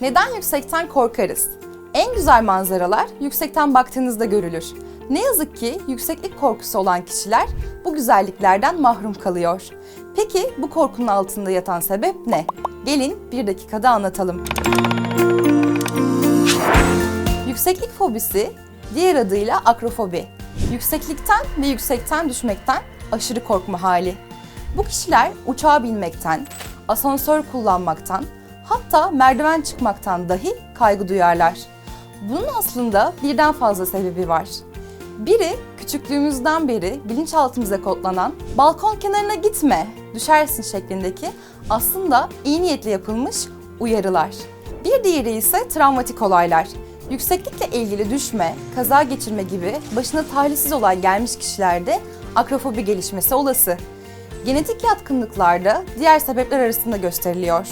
Neden yüksekten korkarız? En güzel manzaralar yüksekten baktığınızda görülür. Ne yazık ki yükseklik korkusu olan kişiler bu güzelliklerden mahrum kalıyor. Peki bu korkunun altında yatan sebep ne? Gelin bir dakikada anlatalım. Yükseklik fobisi, diğer adıyla akrofobi. Yükseklikten ve yüksekten düşmekten aşırı korkma hali. Bu kişiler uçağa binmekten, asansör kullanmaktan, hatta merdiven çıkmaktan dahi kaygı duyarlar. Bunun aslında birden fazla sebebi var. Biri küçüklüğümüzden beri bilinçaltımıza kodlanan balkon kenarına gitme, düşersin şeklindeki aslında iyi niyetle yapılmış uyarılar. Bir diğeri ise travmatik olaylar. Yükseklikle ilgili düşme, kaza geçirme gibi başına talihsiz olay gelmiş kişilerde akrofobi gelişmesi olası. Genetik yatkınlıklarda diğer sebepler arasında gösteriliyor.